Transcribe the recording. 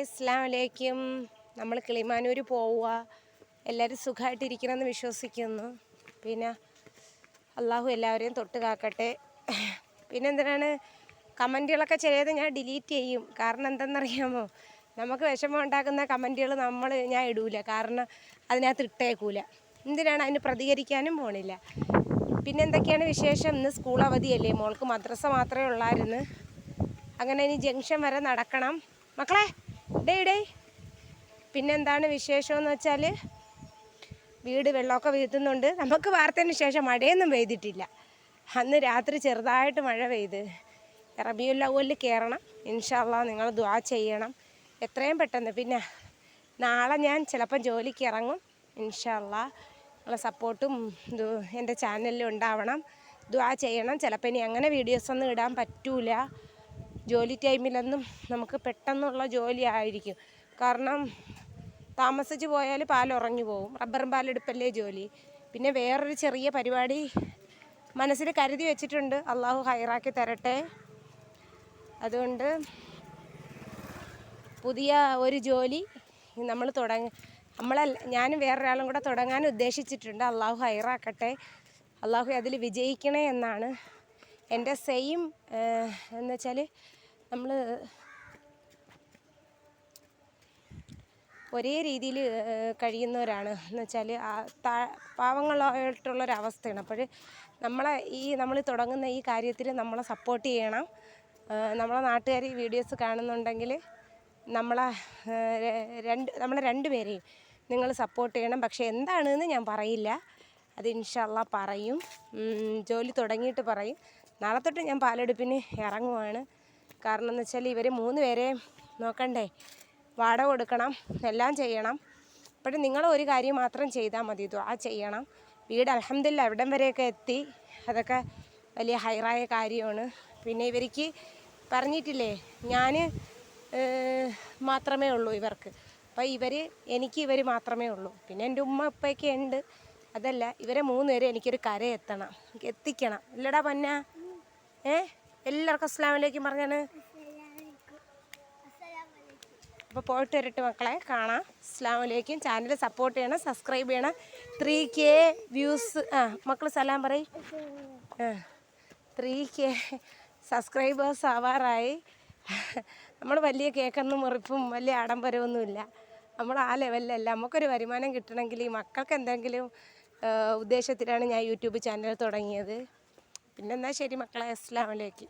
വലൈക്കും നമ്മൾ കിളിമാനൂർ പോവുക. എല്ലാവരും സുഖമായിട്ടിരിക്കണമെന്ന് വിശ്വസിക്കുന്നു. പിന്നെ അള്ളാഹു എല്ലാവരെയും തൊട്ട് കാക്കട്ടെ. പിന്നെ എന്തിനാണ് കമന്റുകളൊക്കെ ചിലത് ഞാൻ ഡിലീറ്റ് ചെയ്യും. കാരണം എന്തെന്നറിയാമോ? നമുക്ക് വിഷമം ഉണ്ടാക്കുന്ന കമന്റുകൾ നമ്മൾ ഞാൻ ഇടൂല. കാരണം അതിനകത്ത് ഇട്ടേക്കൂല. എന്തിനാണ് അതിന് പ്രതികരിക്കാനും പോണില്ല. പിന്നെ എന്തൊക്കെയാണ് വിശേഷം? ഇന്ന് സ്കൂൾ അവധിയല്ലേ? മോൾക്ക് മദ്രസ മാത്രമേ ഉള്ളായിരുന്നു. അങ്ങനെ ഇനി ജംഗ്ഷൻ വരെ നടക്കണം. മക്കളെ ഡേ ഡേ. പിന്നെന്താണ് വിശേഷമെന്ന് വെച്ചാൽ വീട് വെള്ളമൊക്കെ വീഴ്ത്തുന്നുണ്ട്. നമുക്ക് വാർത്തതിന് ശേഷം മഴയൊന്നും പെയ്തിട്ടില്ല. അന്ന് രാത്രി ചെറുതായിട്ട് മഴ പെയ്ത്. റബിയുൽ അവലിൽ കയറണം ഇൻഷാല്ലാ നിങ്ങൾ ദ്വാ ചെയ്യണം. എത്രയും പെട്ടെന്ന്. പിന്നെ നാളെ ഞാൻ ചിലപ്പം ജോലിക്ക് ഇറങ്ങും. ഇൻഷാല്ലാ നിങ്ങളെ സപ്പോർട്ടും എന്റെ ചാനലിൽ ഉണ്ടാവണം. ദ്വാ ചെയ്യണം. ചിലപ്പോൾ ഇനി അങ്ങനെ വീഡിയോസൊന്നും ഇടാൻ പറ്റൂല. ജോലി ടൈമിലൊന്നും നമുക്ക് പെട്ടെന്നുള്ള ജോലി ആയിരിക്കും. കാരണം താമസിച്ച് പോയാൽ പാൽ ഉറഞ്ഞു പോകും റബ്ബറും പാലെടുപ്പല്ലേ ജോലി. പിന്നെ വേറൊരു ചെറിയ പരിപാടി മനസ്സിൽ കരുതി വെച്ചിട്ടുണ്ട്. അള്ളാഹു ഹൈറാക്കി തരട്ടെ. അതുകൊണ്ട് പുതിയ ഒരു ജോലി നമ്മൾ തുടങ്ങി നമ്മളെ ഞാനും വേറൊരാളും കൂടെ തുടങ്ങാൻ ഉദ്ദേശിച്ചിട്ടുണ്ട്. അള്ളാഹു ഹൈറാക്കട്ടെ. അള്ളാഹു അതിൽ വിജയിക്കണേ എന്നാണ് എന്റെ സെയിം എന്ന് വെച്ചാൽ നമ്മൾ ഒരേ രീതിയിൽ കഴിയുന്നവരാണ്. എന്ന് വെച്ചാൽ ആ താ പാവങ്ങളായിട്ടുള്ളൊരവസ്ഥയാണ്. അപ്പോൾ നമ്മളെ ഈ നമ്മൾ തുടങ്ങുന്ന ഈ കാര്യത്തിൽ നമ്മളെ സപ്പോർട്ട് ചെയ്യണം. നമ്മളെ നാട്ടുകാർ ഈ വീഡിയോസ് കാണുന്നുണ്ടെങ്കിൽ നമ്മളെ രണ്ട് നമ്മളെ രണ്ട് പേരെയും നിങ്ങൾ സപ്പോർട്ട് ചെയ്യണം. പക്ഷേ എന്താണെന്ന് ഞാൻ പറയില്ല. അത് ഇൻഷല്ല പറയും. ജോലി തുടങ്ങിയിട്ട് പറയും. നാളെ തൊട്ട് ഞാൻ പാലെടുപ്പിന് ഇറങ്ങുവാണ്. കാരണം എന്ന് വെച്ചാൽ ഇവർ മൂന്ന് പേരെ നോക്കണ്ടേ? വാട കൊടുക്കണം എല്ലാം ചെയ്യണം. അപ്പോഴും നിങ്ങൾ ഒരു കാര്യം മാത്രം ചെയ്താൽ മതി. ഇതു ആ ചെയ്യണം. വീട് അലഹമില്ല എവിടം വരെയൊക്കെ എത്തി. അതൊക്കെ വലിയ ഹൈറായ കാര്യമാണ്. പിന്നെ ഇവർക്ക് പറഞ്ഞിട്ടില്ലേ ഞാൻ മാത്രമേ ഉള്ളൂ ഇവർക്ക്. അപ്പോൾ ഇവർ എനിക്ക് ഇവർ മാത്രമേ ഉള്ളൂ. പിന്നെ എന്റെ ഉമ്മ ഉപ്പയൊക്കെ ഉണ്ട്. അതല്ല ഇവരെ മൂന്ന് പേരെ എനിക്കൊരു കര എത്തണം എത്തിക്കണം. ഇല്ലടാ പന്ന. ഏ? എല്ലാവർക്കും അസ്ലാമിലേക്കും പറഞ്ഞാണ്. അപ്പോൾ പോയിട്ട് വരട്ടെ മക്കളെ കാണാം. അസ്ലാമലേക്കും ചാനൽ സപ്പോർട്ട് ചെയ്യണം സബ്സ്ക്രൈബ് ചെയ്യണം. ത്രീ കെ വ്യൂസ് ആ മക്കൾ സലാം പറയും. ആ ത്രീ കെ സബ്സ്ക്രൈബേഴ്സ് ആവാറായി. നമ്മൾ വലിയ കേക്കൊന്നും മുറിപ്പും വലിയ ആഡംബരമൊന്നുമില്ല നമ്മൾ ആ ലെവലിലല്ല നമുക്കൊരു വരുമാനം കിട്ടണമെങ്കിൽ ഈ മക്കൾക്ക് എന്തെങ്കിലും ഉദ്ദേശത്തിലാണ് ഞാൻ യൂട്യൂബ് ചാനൽ തുടങ്ങിയത്. പിന്നെന്താ ശരി മക്കളെ അസ്ലാമലേക്ക്